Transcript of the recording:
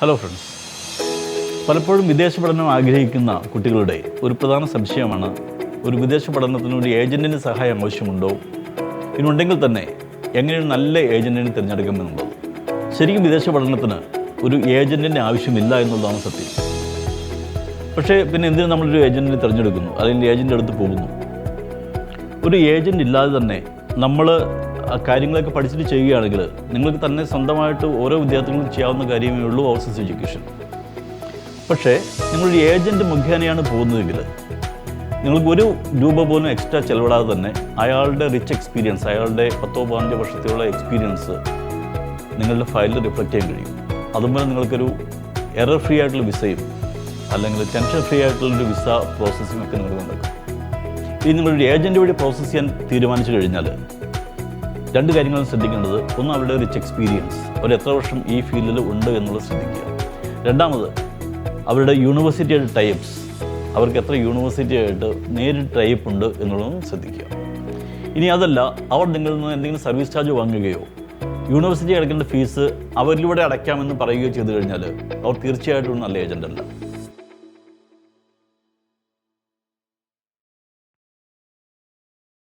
Hello friends പലപ്പോഴും വിദേശ പഠനം ആഗ്രഹിക്കുന്ന കുട്ടികളുടെ ഒരു പ്രധാന സംശയമാണ് ഒരു വിദേശ പഠനത്തിന് ഒരു ഏജന്റിന്റെ സഹായം ആവശ്യമുണ്ടോ? ഇനുണ്ടെങ്കിൽ തന്നെ എങ്ങനെയാണ് നല്ല ഏജന്റിനെ തിരഞ്ഞെടുക്കുമെന്നുള്ളത് ശരിക്കും വിദേശ പഠനത്തിന് ഒരു ഏജന്റിന്റെ ആവശ്യമില്ല എന്നുള്ളതാണ് സത്യം. പക്ഷേ പിന്നെ എന്തിനു നമ്മളൊരു ഏജന്റിനെ തിരഞ്ഞെടുക്കുന്നു? അല്ലെങ്കിൽ ഏജന്റ് അടുത്ത് പോകുന്നു? ഒരു ഏജന്റ് ഇല്ലാതെ തന്നെ നമ്മൾ കാര്യങ്ങളൊക്കെ പഠിച്ചിട്ട് ചെയ്യുകയാണെങ്കിൽ നിങ്ങൾക്ക് തന്നെ സ്വന്തമായിട്ട് ഓരോ വിദ്യാർത്ഥികൾക്കും ചെയ്യാവുന്ന കാര്യമേ ഉള്ളൂ ഓവർസീസ് എഡ്യൂക്കേഷൻ. പക്ഷേ നിങ്ങളൊരു ഏജന്റ് മുഖേനയാണ് പോകുന്നതെങ്കിൽ നിങ്ങൾക്ക് ഒരു രൂപ പോലും എക്സ്ട്രാ ചെലവിടാതെ തന്നെ അയാളുടെ റിച്ച് എക്സ്പീരിയൻസ് അയാളുടെ പത്തോ പതിനഞ്ചോ വർഷത്തെയുള്ള എക്സ്പീരിയൻസ് നിങ്ങളുടെ ഫയലിൽ റിഫ്ലക്റ്റ് ചെയ്യാൻ കഴിയും. അതുപോലെ നിങ്ങൾക്കൊരു എറർ ഫ്രീ ആയിട്ടുള്ള വിസയും അല്ലെങ്കിൽ ടെൻഷൻ ഫ്രീ ആയിട്ടുള്ളൊരു വിസ പ്രോസസ്സിംഗ് ഒക്കെ നിങ്ങൾക്ക് നടക്കും ഇനി നിങ്ങളൊരു ഏജന്റ് വഴി പ്രോസസ്സ് ചെയ്യാൻ തീരുമാനിച്ചു കഴിഞ്ഞാൽ രണ്ട് കാര്യങ്ങളും ശ്രദ്ധിക്കേണ്ടത് ഒന്ന് അവരുടെ റിച്ച് എക്സ്പീരിയൻസ് അവർ എത്ര വർഷം ഈ ഫീൽഡിൽ ഉണ്ട് എന്നുള്ളത് ശ്രദ്ധിക്കുക. രണ്ടാമത് അവരുടെ യൂണിവേഴ്സിറ്റിയുടെ ടൈപ്സ് അവർക്ക് എത്ര യൂണിവേഴ്സിറ്റി ആയിട്ട് നേരിട്ട് ടൈപ്പ് ഉണ്ട് എന്നുള്ളതും ശ്രദ്ധിക്കുക. ഇനി അതല്ല അവർ നിങ്ങളിൽ നിന്ന് എന്തെങ്കിലും സർവീസ് ചാർജ് വാങ്ങുകയോ യൂണിവേഴ്സിറ്റി അടയ്ക്കേണ്ട ഫീസ് അവരിലൂടെ അടയ്ക്കാമെന്ന് പറയുകയോ ചെയ്തു കഴിഞ്ഞാൽ അവർ തീർച്ചയായിട്ടും നല്ല ഏജന്റ് അല്ല.